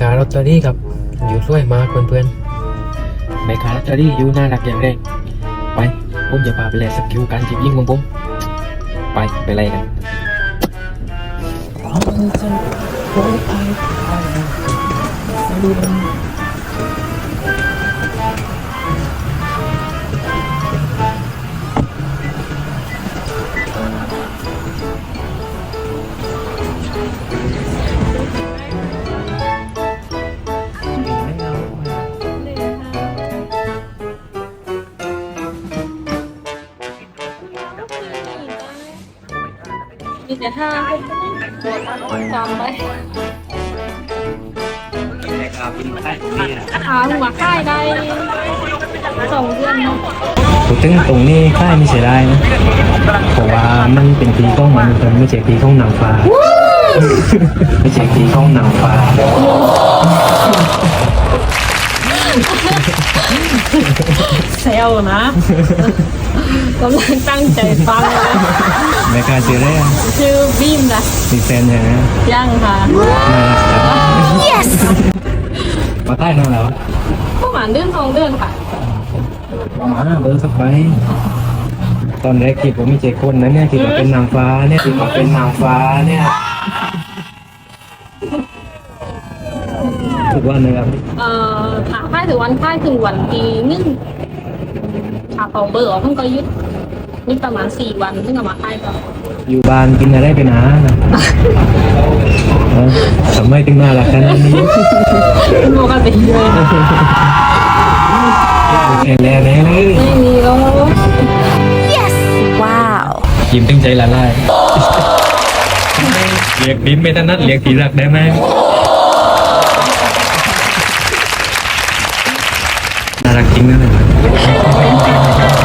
ค้าลอตเตอรี่ครับอยู่ช่วยมากเพื่อนๆแม่ค้าลอตเตอรี่อยู่น่ารักอย่างแรงไปผมจะพาไปแลกสกิลการจีบยิงของผมไปไปไล่กันมีีแต่ห้าจำไว้ขาหัวค่ายได้สองเดือนเนาะถึงตรงนี้ค่ายไม่เสียดายนะเพราะว่ามันเป็นปีของมันเป็นไม่ใช่ปีของหนังฟ้าไม่ใช่ปีของหนังฟ้าเซลนะกำลังตั้งใจฟังเลย แม่ค้าชื่ออะไรอะชื่อบีมนะมีแฟนยังไงยังค่ะน่ารักจังมาใต้นั่นแล้วประมาณเดือนสองเดือนค่ะมาเบอร์สักใบตอนแรกคิดว่าไม่ใช่คนนะเนี่ยคิดว่าเป็นนางฟ้าเนี่ยคิดว่าเป็นนางฟ้าเนี่ยทุกวันเลยครับเอ่อถามค่ายถึงวันค่ายถึงวันที่หนึ่งขาเป่าเบอร์ออกเพิ่งก็ยึด ยึดประมาณสี่วันเพิ่งเอามาค่ายต่ออยู่บ้านกินอะไรเป็นอาหารนะเออทำไมถึงน่ารักขนาดนี้ปกติเลยแข็งแรงแน่เลยไม่มีแล้วยิ้มตึงใจละลายเรียกบิ้มไม่ถนัดเรียกทีรักได้ไหมน่ารักจริงนะเลย